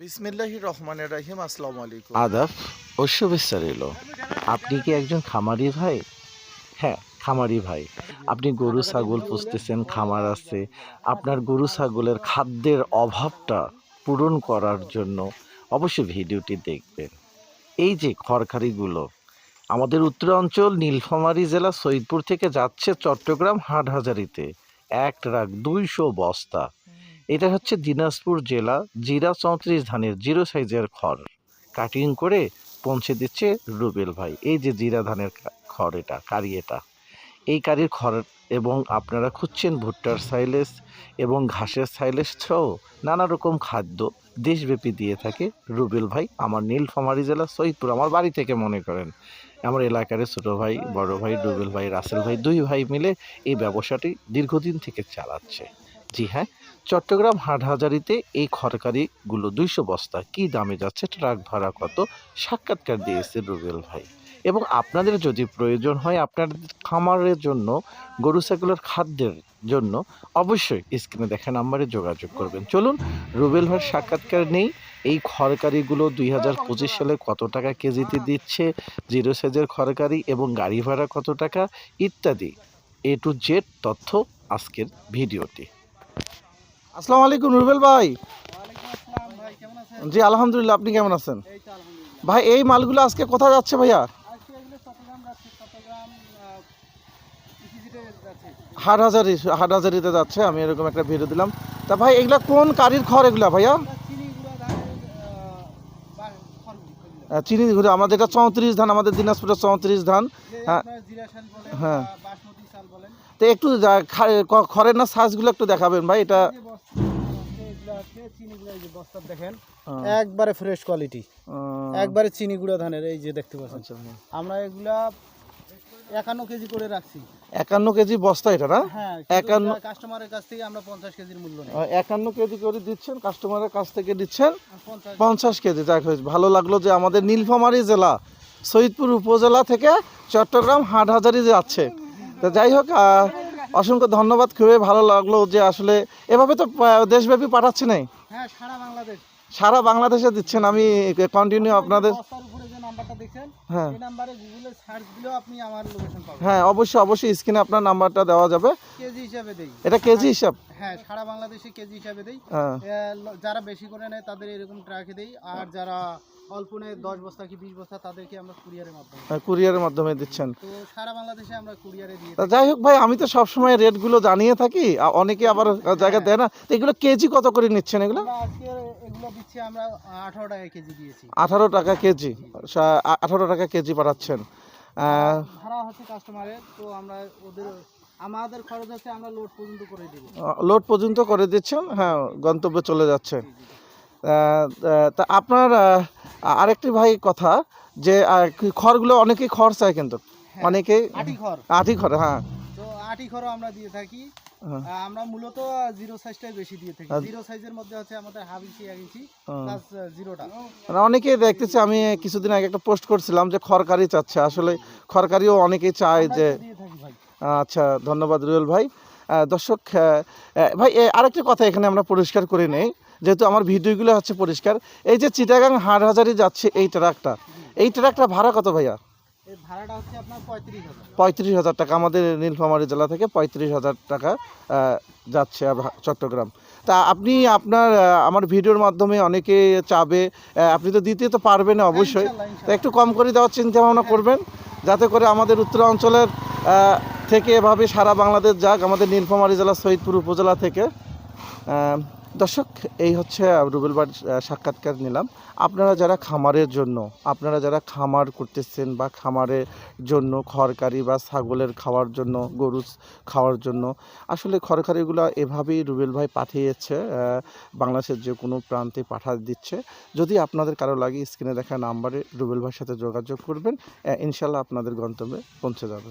বিসমিল্লাহির রহমানের রাহিম, আসসালামু আলাইকুম। আদাব ও শুভেচ্ছা রইল। আপনি কি একজন খামারি ভাই? হ্যাঁ খামারি ভাই। আপনি গরু, ছাগল পুষতেছেন, খামার আছে। আপনার গরু, ছাগলের খাদ্যের অভাবটা পূরণ করার জন্য অবশ্যই ভিডিওটি দেখবেন। এই যে খড়খাড়িগুলো, আমাদের উত্তরাঞ্চল নীলফামারী জেলা সৈদপুর থেকে যাচ্ছে চট্টগ্রাম হাটহাজারিতে। এক ট্রাক দুইশো বস্তা। এটা হচ্ছে দিনাজপুর জেলা জিরা চৌত্রিশ ধানের জিরো সাইজের খড়। কাটিং করে পৌঁছে দিচ্ছে রুবেল ভাই। এই যে জিরা ধানের খড় এটা, কারি এটা। এই কারির খড় এবং আপনারা খুঁজছেন ভুট্টার সাইলেস এবং ঘাসের সাইলেস সহ নানা রকম খাদ্য দেশব্যাপী দিয়ে থাকে রুবেল ভাই আমার নীলফামারী জেলা সৈদপুর আমার বাড়ি থেকে মনে করেন। আমার এলাকার ছোটো ভাই, বড় ভাই, রুবেল ভাই, রাসেল ভাই দুই ভাই মিলে এই ব্যবসাটি দীর্ঘদিন থেকে চালাচ্ছে। জি হ্যাঁ চট্টগ্রাম হাটহাজারিতে এই খরকারিগুলো দুইশো বস্তা। কি দামে যাচ্ছে? ট্রাক ভাড়া কত? সাক্ষাৎকার দিয়েছে রুবেল ভাই। এবং আপনাদের যদি প্রয়োজন হয় আপনাদের খামারের জন্য, গরু, ছাগলের খাদ্যের জন্য, অবশ্যই স্ক্রিনে দেখা নাম্বারে যোগাযোগ করবেন। চলুন, রুবেল ভাইয়ের সাক্ষাৎকার নেই। এই খরকারিগুলো দুই হাজার পঁচিশ সালে কত টাকা কেজিতে দিচ্ছে? জিরো সাইজের খরকারি এবং গাড়ি ভাড়া কত টাকা? ইত্যাদি। এ টু জেড তথ্য আজকের ভিডিওটি আসসালামু আলাইকুম রুবেল ভাই। জি আলহামদুলিল্লাহ আপনি কেমন আছেন? ভাই এই মালগুলো আজকে কোথায় যাচ্ছে ভাইয়া? চট্টগ্রাম যাচ্ছে চট্টগ্রাম ইপিজিটে যাচ্ছে। হাটহাজারি হাটহাজারিতে যাচ্ছে আমি এরকম একটা ভিডিও দিলাম। তা ভাই এগুলা কোন কারির খড় এগুলা ভাইয়া? চিনি ঘুরে আমাদের এটা চৌত্রিশ ধান আমাদের দিনাজপুরের চৌত্রিশ ধান। হ্যাঁ। হ্যাঁ। তো একটু খড়ের না সাইজগুলো একটু দেখাবেন ভাই এটা বস্তা দেখেন একবারে ফ্রেশ কোয়ালিটি একবারে চিনি গুঁড়া ধানের এই যে দেখতে পাচ্ছেন। আচ্ছা আমরা এগুলা একান্ন কেজি করে রাখছি। একান্ন কেজি বস্তা এটা না? হ্যাঁ একান্ন- কাস্টমারের কাছ থেকে আমরা পঞ্চাশ কেজির মূল্য নেই। একান্ন কেজি করে দিচ্ছেন কাস্টমারের কাছ থেকে দিচ্ছেন পঞ্চাশ কেজি যাক ভালো লাগল যে আমাদের নীলফামারী জেলা সৈয়দপুর উপজেলা থেকে চট্টগ্রাম হাটহাজারি যাচ্ছে। তো যাই হোক অসংখ্য ধন্যবাদ খুবই ভালো লাগল যে আসলে এভাবে তো দেশব্যাপী পাঠাচ্ছে নাই? হ্যাঁ সারা বাংলাদেশ। সারা বাংলাদেশে দিচ্ছেন আমি কন্টিনিউ আপনাদের হ্যাঁ। হ্যাঁ অবশ্যই অবশ্যই স্ক্রিনে আপনার নাম্বারটা দেওয়া যাবে। কেজি হিসাবে দেই। এটা কেজি হিসাব? হ্যাঁ সারা বাংলাদেশে কেজি হিসাবে দেই। হ্যাঁ। যারা বেশি করে নেয় তাদের এরকম ট্রাকে দেই। আর যারা অল্প নেয় দশ বস্তা কি বিশ বস্তা তাদেরকে আমরা কুরিয়ারের মাধ্যমে হ্যাঁ, কুরিয়ারের মাধ্যমে দিচ্ছেন। তো সারা বাংলাদেশে আমরা কুরিয়ারে দিয়ে। যাই হোক ভাই আমি তো সবসময় রেটগুলো জানিয়ে থাকি অনেকে আবার জায়গা দেয় না। তো এগুলো কেজি কত করে নিচ্ছেন এগুলো? আমরা আজকে এগুলো দিচ্ছি আমরা আঠারো টাকা কেজি দিয়েছি। আঠারো টাকা কেজি সা- আ- আঠারো টাকা কেজি পাঠাচ্ছেন। আহ, ভাড়া হচ্ছে কাস্টমারের তো আমরা ওদের আমাদের খরচ হচ্ছে আমরা লোড পর্যন্ত করে দিব। লোড পর্যন্ত করে দিচ্ছেন হ্যাঁ গন্তব্যে চলে যাচ্ছে আহ, আহ, তা আপনার আহ, আরেকটি ভাই কথা যে খড়গুলো অনেকেই খড় চায় কিন্তু। অনেকেই আটি খড়। খড় হ্যাঁ। তো আটি খড়ও আমরা দিয়ে থাকি। হ্যাঁ। আমরা মূলত জিরো সাইজটাই বেশি দিয়ে থাকি। জিরো সাইজের মধ্যে হচ্ছে আমাদের হাফ ইঞ্চি এক ইঞ্চি প্লাস জিরোটা। মানে অনেকেই দেখতেছি আমি কিছুদিন আগে একটা পোস্ট করছিলাম যে খড়কারি চাচ্ছে। আসলে খড়কারিও অনেকেই চায় যে আচ্ছা ধন্যবাদ রুয়েল ভাই। দর্শক ভাই আরেকটি কথা এখানে আমরা পরিষ্কার করে নেই। যেহেতু আমার ভিডিওগুলো হচ্ছে পরিষ্কার। এই যে চিটাগাং হাটহাজারি যাচ্ছে এই ট্রাকটা এই ট্রাকটা ভাড়া কত ভাইয়া? এই আপনার পঁয়ত্রিশ হাজার। টাকা। আমাদের নীলফামারী জেলা থেকে পঁয়ত্রিশ হাজার টাকা যাচ্ছে চট্টগ্রাম। তা আপনি আপনার আমার ভিডিওর মাধ্যমে অনেকে চাবে আপনি তো দিতে তো পারবেন অবশ্যই। তা একটু কম করে দেওয়ার চিন্তা ভাবনা করবেন যাতে করে আমাদের উত্তরাঞ্চলের থেকে এভাবে সারা বাংলাদেশ যাক আমাদের নীলফামারী জেলা সৈয়দপুর উপজেলা থেকে। দর্শক, এই হচ্ছে রুবেল বার সাক্ষাৎকার নিলাম। আপনারা যারা খামারের জন্য, আপনারা যারা খামার করতেছেন বা খামারের জন্য খড়কারি বা ছাগলের খাওয়ার জন্য, গরু খাওয়ার জন্য, আসলে খড়কারিগুলো এভাবেই রুবেল ভাই পাঠিয়েছে বাংলাদেশের যে কোনো প্রান্তে পাঠা দিচ্ছে। যদি আপনাদের কারও লাগে, স্ক্রিনে দেখা নাম্বারে রুবেল ভাইয়ের সাথে যোগাযোগ করবেন ইনশাল্লাহ আপনাদের গন্তব্যে পৌঁছে যাবে।